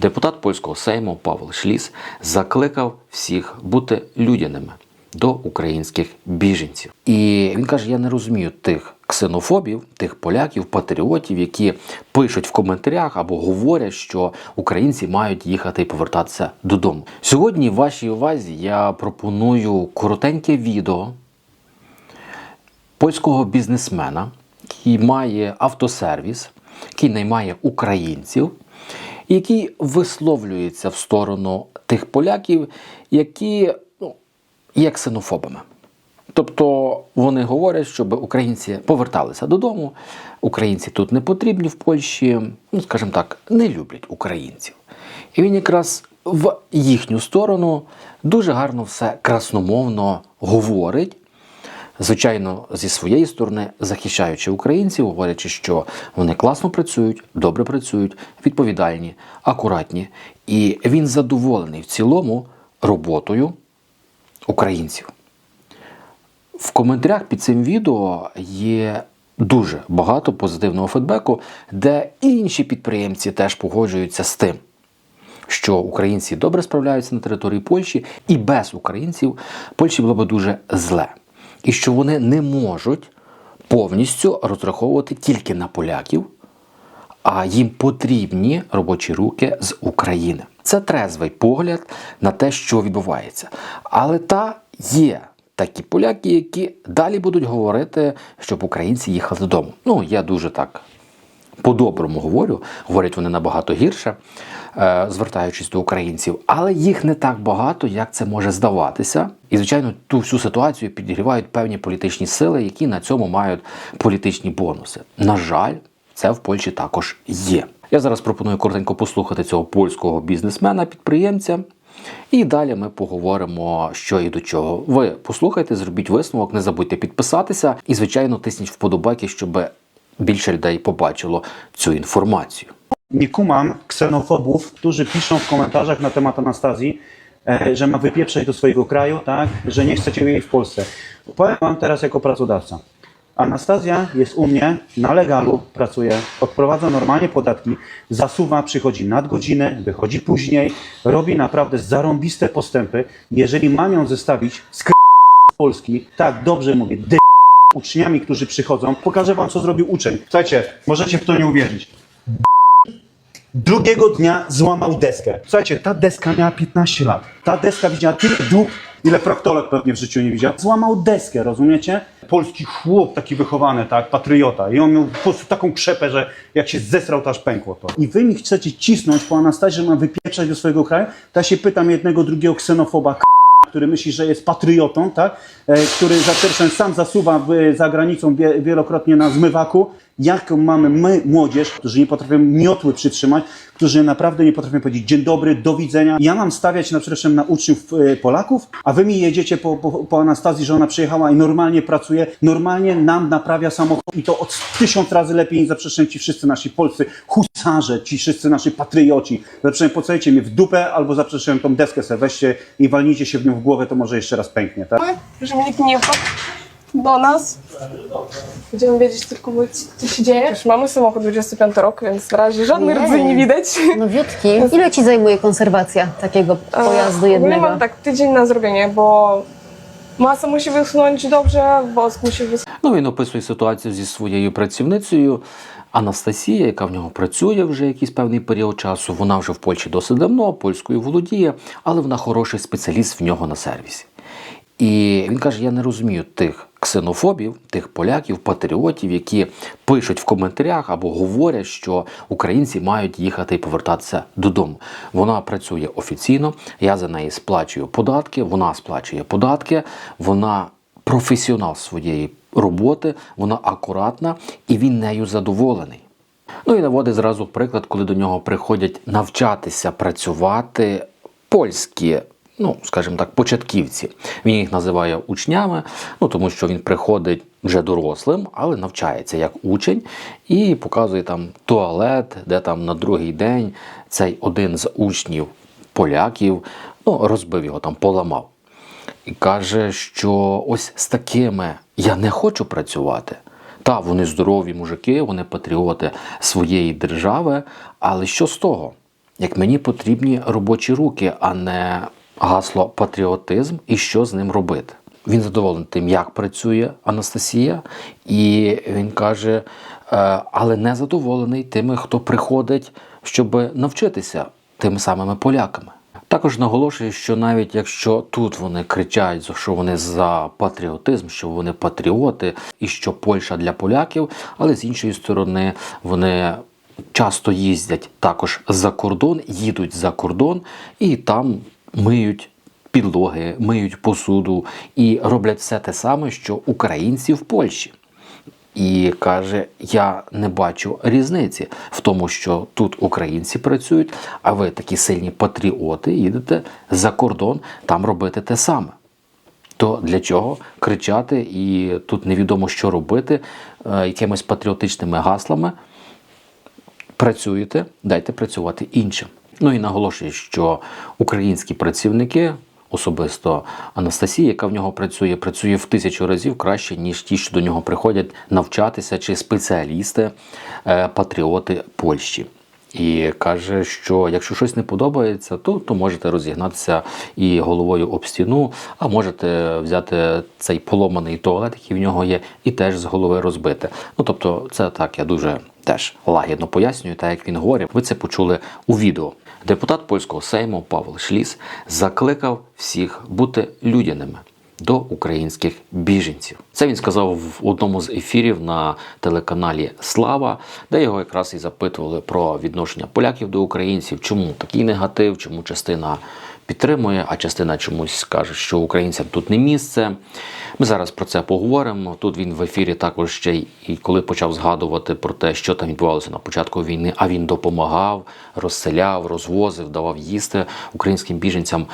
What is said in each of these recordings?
Депутат польського сейму Павел Шліс закликав всіх бути людяними до українських біженців. І він каже: я не розумію тих ксенофобів, тих поляків, патріотів, які пишуть в коментарях або говорять, що українці мають їхати і повертатися додому. Сьогодні, в вашій увазі, я пропоную коротеньке відео польського бізнесмена, який має автосервіс, який наймає українців, який висловлюється в сторону тих поляків, які ну, є ксенофобами. Тобто вони говорять, щоб українці поверталися додому, українці тут не потрібні в Польщі, ну скажімо так, не люблять українців. І він якраз в їхню сторону дуже гарно все красномовно говорить. Звичайно, зі своєї сторони захищаючи українців, говорячи, що вони класно працюють, добре працюють, відповідальні, акуратні. І він задоволений в цілому роботою українців. В коментарях під цим відео є дуже багато позитивного фідбеку, де інші підприємці теж погоджуються з тим, що українці добре справляються на території Польщі, і без українців Польщі було б дуже зле. І що вони не можуть повністю розраховувати тільки на поляків, а їм потрібні робочі руки з України. Це трезвий погляд на те, що відбувається. Але та є такі поляки, які далі будуть говорити, щоб українці їхали додому. Ну, я дуже так по-доброму говорю, говорять вони набагато гірше, звертаючись до українців, але їх не так багато, як це може здаватися. І, звичайно, ту всю ситуацію підігрівають певні політичні сили, які на цьому мають політичні бонуси. На жаль, це в Польщі також є. Я зараз пропоную коротенько послухати цього польського бізнесмена, підприємця. І далі ми поговоримо, що і до чого. Ви послухайте, зробіть висновок, не забудьте підписатися і, звичайно, тисніть вподобайки, щоб більше людей побачило цю інформацію. Nie kumam ksenofobów, którzy piszą w komentarzach na temat Anastazji, e, że ma wypieprzać do swojego kraju, tak, że nie chcecie jej w Polsce. Powiem wam teraz jako pracodawca. Anastazja jest u mnie, na legalu pracuje, odprowadza normalnie podatki, zasuwa, przychodzi nadgodziny, wychodzi później, robi naprawdę zarąbiste postępy. Jeżeli mam ją zestawić z Polski, tak, dobrze mówię, uczniami, którzy przychodzą, pokażę wam, co zrobił uczeń. Słuchajcie, możecie w to nie uwierzyć. Drugiego dnia złamał deskę. Słuchajcie, ta deska miała 15 lat. Ta deska widziała tyle dług, ile proktolog pewnie w życiu nie widział. Złamał deskę, rozumiecie? Polski chłop, taki wychowany, tak, patriota. I on miał po prostu taką krzepę, że jak się zesrał, to aż pękło to. I wy mi chcecie cisnąć po Anastazji, że ma wypieprzać do swojego kraju? To ja się pytam jednego, drugiego ksenofoba, k- który myśli, że jest patriotą, tak? E, który za pierwszym sam zasuwa w, za granicą wie, wielokrotnie na zmywaku. Jaką mamy my, młodzież, którzy nie potrafią miotły przytrzymać, którzy naprawdę nie potrafią powiedzieć dzień dobry, do widzenia. Ja mam stawiać na przykład na uczniów e, Polaków, a wy mi jedziecie po, po, po Anastazji, że ona przyjechała i normalnie pracuje, normalnie nam naprawia samochód i to od tysiąc razy lepiej niż zaprzeczą ci wszyscy nasi polscy husarze, ci wszyscy nasi patrioci. Zaprzeczą, pocajcie mnie w dupę albo zaprzeczą tą deskę sobie weźcie i walnijcie się w nią w głowę, to może jeszcze raz pęknie, tak? żeby nikt nie do nas. Będziemy wiedzieć tylko, co się dzieje. Już mamy samochód 25 rok, więc na razie żadnych Ojej. rdzeni nie widać. Nowiutki. Ile ci zajmuje konserwacja takiego pojazdu Ogólnie jednego? mam tak tydzień na zrobienie, bo masa musi wyschnąć dobrze, wosk musi wyschnąć. Ну, він описує ситуацію зі своєю працівницею Анастасія, яка в нього працює вже якийсь певний період часу. Вона вже в Польщі досить давно, польською володіє, але вона хороший спеціаліст в нього на сервісі. І він каже: я не розумію тих ксенофобів, тих поляків, патріотів, які пишуть в коментарях або говорять, що українці мають їхати і повертатися додому. Вона працює офіційно, я за неї сплачую податки, вона сплачує податки, вона професіонал своєї роботи, вона акуратна і він нею задоволений. Ну і наводить зразу приклад, коли до нього приходять навчатися працювати польські, ну скажімо так, початківці. Він їх називає учнями, ну тому що він приходить вже дорослим, але навчається як учень і показує там туалет, де там на другий день цей один з учнів поляків ну, розбив його там, поламав. І каже, що ось з такими я не хочу працювати. Та, вони здорові мужики, вони патріоти своєї держави, але що з того? як мені потрібні робочі руки, а не гасло патріотизм і що з ним робити. Він задоволений тим, як працює Анастасія, і він каже, е, але не задоволений тими, хто приходить, щоб навчитися тими самими поляками. Також наголошує, що навіть якщо тут вони кричать, що вони за патріотизм, що вони патріоти і що Польща для поляків, але з іншої сторони вони часто їздять також за кордон, їдуть за кордон і там миють підлоги, миють посуду і роблять все те саме, що українці в Польщі. І каже: я не бачу різниці в тому, що тут українці працюють, а ви такі сильні патріоти, їдете за кордон там робити те саме. То для чого кричати і тут невідомо, що робити е, якимись патріотичними гаслами? Працюєте, дайте працювати іншим. Ну і наголошую, що українські працівники, особисто Анастасія, яка в нього працює, працює в тисячу разів краще, ніж ті, що до нього приходять навчатися, чи спеціалісти, е, патріоти Польщі. І каже, що якщо щось не подобається, то, то можете розігнатися і головою об стіну, а можете взяти цей поломаний туалет, який в нього є, і теж з голови розбити. Ну тобто, це так я дуже теж лагідно пояснюю, так як він говорить. Ви це почули у відео. Депутат польського сейму Павел Шліс закликав всіх бути людяними до українських біженців. Це він сказав в одному з ефірів на телеканалі Слава, де його якраз і запитували про відношення поляків до українців, чому такий негатив, чому частина підтримує, а частина чомусь каже, що українцям тут не місце. Ми зараз про це поговоримо. Тут він в ефірі також ще і коли почав згадувати про те, що там відбувалося на початку війни, а він допомагав, розселяв, розвозив, давав їсти українським біженцям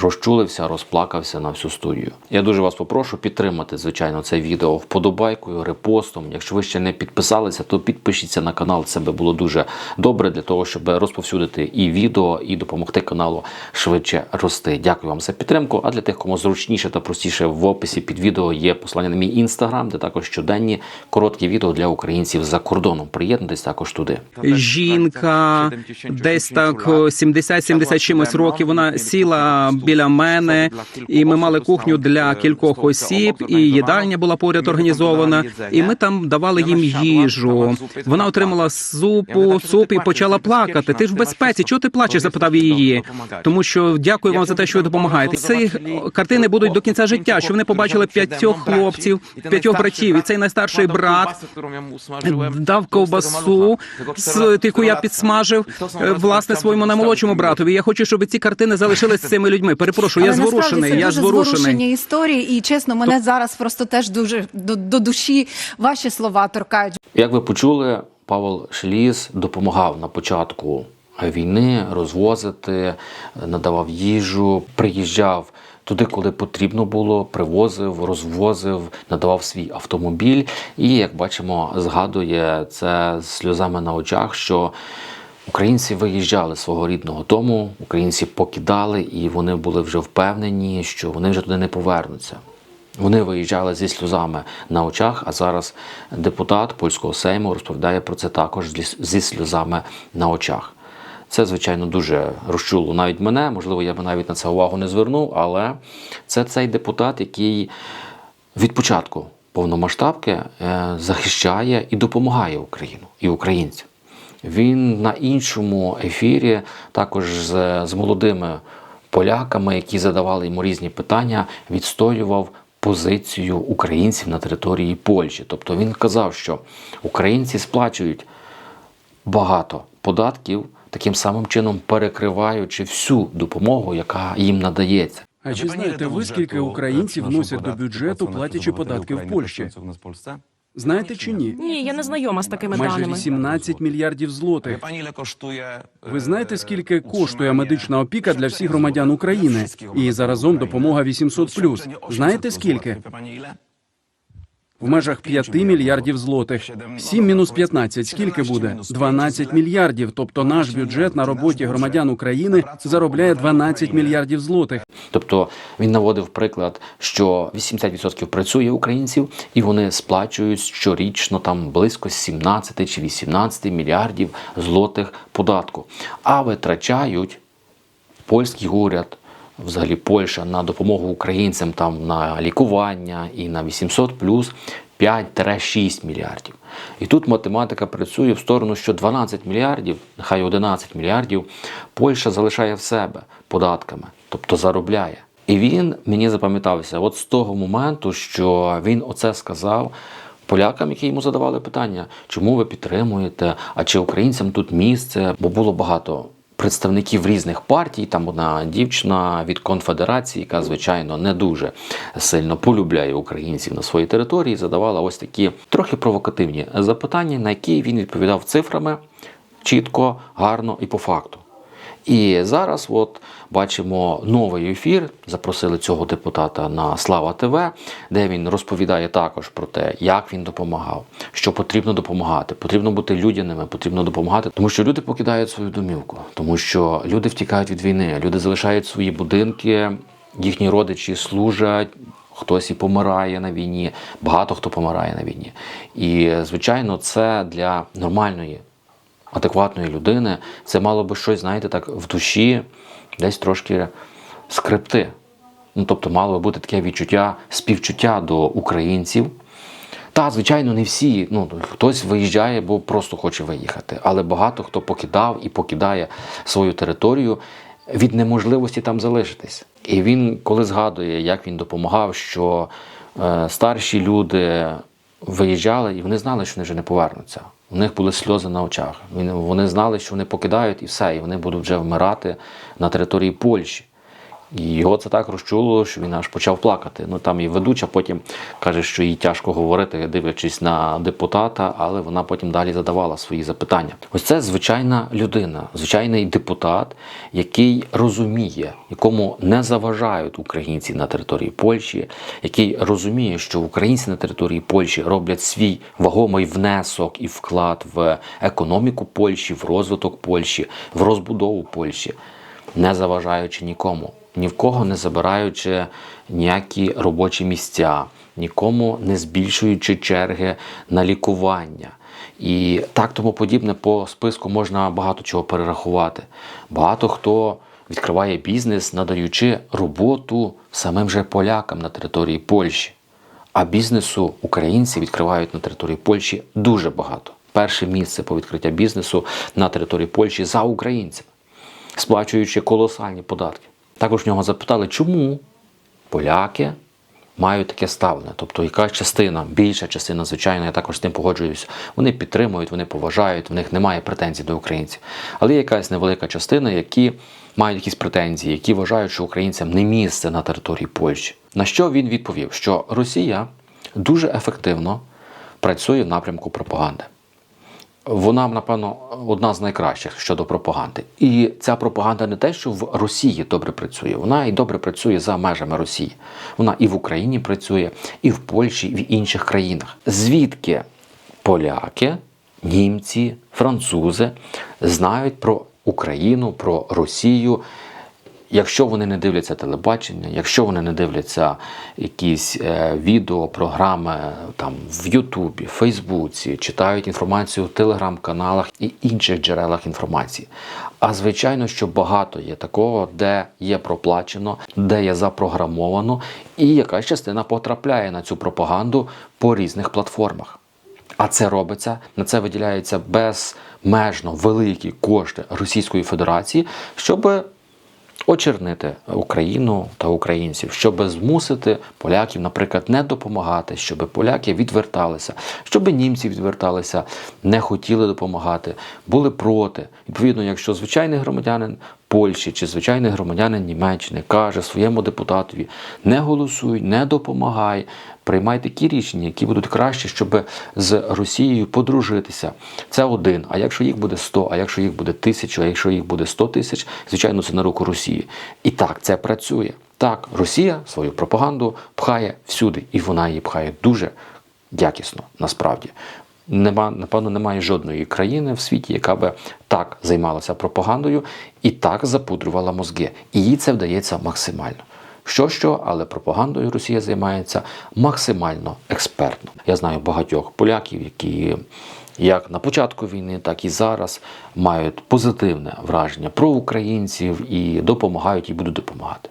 розчулився, розплакався на всю студію. Я дуже вас попрошу підтримати, звичайно, це відео вподобайкою, репостом. Якщо ви ще не підписалися, то підпишіться на канал. Це би було дуже добре для того, щоб розповсюдити і відео, і допомогти каналу швидше рости. Дякую вам за підтримку. А для тих, кому зручніше та простіше в описі під відео є посилання на мій інстаграм, де також щоденні короткі відео для українців за кордоном. Приєднуйтесь також туди. жінка, десь так 70-70 чимось років. Вона сіла біля мене, і ми мали кухню для кількох осіб, і їдальня була поряд організована. І ми там давали їм їжу. Вона отримала супу, суп і почала плакати. Ти ж в безпеці. Чого ти плачеш? запитав її. Тому що дякую вам за те, що ви допомагаєте. Ці картини будуть до кінця життя. Що вони побачили п'ятьох хлопців, п'ятьох братів, і цей найстарший брат дав ковбасу, яку я підсмажив е, власне своєму наймолодшому братові. Я хочу, щоб ці картини залишились з цими людьми. Перепрошую, я Але насправді зворушений. це Я дуже зворушений. зворушені історії, і чесно, мене зараз просто теж дуже до, до душі ваші слова торкають. Як ви почули, Павел Шліс допомагав на початку війни розвозити, надавав їжу, приїжджав туди, коли потрібно було, привозив, розвозив, надавав свій автомобіль. І, як бачимо, згадує це з сльозами на очах, що Українці виїжджали з свого рідного дому, українці покидали, і вони були вже впевнені, що вони вже туди не повернуться. Вони виїжджали зі сльозами на очах, а зараз депутат польського сейму розповідає про це також зі- сльозами на очах. Це, звичайно, дуже розчуло навіть мене. Можливо, я б навіть на це увагу не звернув, але це цей депутат, який від початку повномасштабки е, захищає і допомагає Україну і українцям. Він на іншому ефірі також з, з молодими поляками, які задавали йому різні питання, відстоював позицію українців на території Польщі. Тобто він казав, що українці сплачують багато податків, таким самим чином перекриваючи всю допомогу, яка їм надається. А чи знаєте ви, скільки українців вносять до бюджету, платячи податки в Польщі? Знаєте чи ні? Ні, я не знайома з такими Майже даними. 18 мільярдів злотих. Ви знаєте, скільки коштує медична опіка для всіх громадян України? І заразом допомога 800+. Знаєте скільки? В межах 5 мільярдів злотих. 7 мінус 15 скільки буде? 12 мільярдів. Тобто наш бюджет на роботі громадян України заробляє 12 мільярдів злотих. Тобто він наводив приклад, що 80% працює українців, і вони сплачують щорічно там близько 17 чи 18 мільярдів злотих податку, а витрачають польський уряд, взагалі Польща на допомогу українцям там на лікування і на 800 плюс 5-6 мільярдів. І тут математика працює в сторону, що 12 мільярдів, нехай 11 мільярдів, Польща залишає в себе податками, тобто заробляє. І він мені запам'ятався, от з того моменту, що він оце сказав полякам, які йому задавали питання, чому ви підтримуєте, а чи українцям тут місце, бо було багато представників різних партій. Там одна дівчина від конфедерації, яка звичайно не дуже сильно полюбляє українців на своїй території, задавала ось такі трохи провокативні запитання, на які він відповідав цифрами чітко, гарно і по факту. І зараз, от бачимо новий ефір. Запросили цього депутата на Слава ТВ, де він розповідає також про те, як він допомагав, що потрібно допомагати, потрібно бути людяними, потрібно допомагати, тому що люди покидають свою домівку, тому що люди втікають від війни, люди залишають свої будинки, їхні родичі служать. Хтось і помирає на війні, багато хто помирає на війні. І, звичайно, це для нормальної адекватної людини, це мало би щось, знаєте, так в душі десь трошки скрипти. Ну, тобто, мало би бути таке відчуття, співчуття до українців. Та, звичайно, не всі. Ну, хтось виїжджає, бо просто хоче виїхати. Але багато хто покидав і покидає свою територію від неможливості там залишитись. І він, коли згадує, як він допомагав, що е, старші люди виїжджали, і вони знали, що вони вже не повернуться. У них були сльози на очах. Вони знали, що вони покидають і все, і вони будуть вже вмирати на території Польщі. Його це так розчулило, що він аж почав плакати. Ну там і ведуча потім каже, що їй тяжко говорити, дивлячись на депутата, але вона потім далі задавала свої запитання. Ось це звичайна людина, звичайний депутат, який розуміє, якому не заважають українці на території Польщі, який розуміє, що українці на території Польщі роблять свій вагомий внесок і вклад в економіку Польщі, в розвиток Польщі, в розбудову Польщі не заважаючи нікому, ні в кого не забираючи ніякі робочі місця, нікому не збільшуючи черги на лікування. І так тому подібне по списку можна багато чого перерахувати. Багато хто відкриває бізнес, надаючи роботу самим же полякам на території Польщі. А бізнесу українці відкривають на території Польщі дуже багато. Перше місце по відкриття бізнесу на території Польщі за українцями сплачуючи колосальні податки. Також в нього запитали, чому поляки мають таке ставлення. Тобто, яка частина, більша частина, звичайно, я також з тим погоджуюся. Вони підтримують, вони поважають, в них немає претензій до українців. Але є якась невелика частина, які мають якісь претензії, які вважають, що українцям не місце на території Польщі. На що він відповів, що Росія дуже ефективно працює в напрямку пропаганди. Вона, напевно, одна з найкращих щодо пропаганди. І ця пропаганда не те, що в Росії добре працює, вона і добре працює за межами Росії. Вона і в Україні працює, і в Польщі, і в інших країнах. Звідки поляки, німці, французи знають про Україну, про Росію, Якщо вони не дивляться телебачення, якщо вони не дивляться якісь е, відео, програми там в Ютубі, Фейсбуці, читають інформацію в телеграм-каналах і інших джерелах інформації. А звичайно, що багато є такого, де є проплачено, де є запрограмовано, і якась частина потрапляє на цю пропаганду по різних платформах. А це робиться, на це виділяються безмежно великі кошти Російської Федерації, щоб очернити Україну та українців, щоб змусити поляків, наприклад, не допомагати, щоб поляки відверталися, щоб німці відверталися, не хотіли допомагати, були проти. Відповідно, якщо звичайний громадянин Польщі чи звичайний громадянин Німеччини каже своєму депутатові: не голосуй, не допомагай, приймай такі рішення, які будуть краще, щоб з Росією подружитися. Це один. А якщо їх буде 100, а якщо їх буде тисячу, а якщо їх буде 100 тисяч, звичайно, це на руку Росії. І так це працює. Так, Росія свою пропаганду пхає всюди, і вона її пхає дуже якісно, насправді. Нема, напевно, немає жодної країни в світі, яка би так займалася пропагандою і так запудрювала мозги. І їй це вдається максимально. Що що, але пропагандою Росія займається максимально експертно. Я знаю багатьох поляків, які як на початку війни, так і зараз мають позитивне враження про українців і допомагають і будуть допомагати.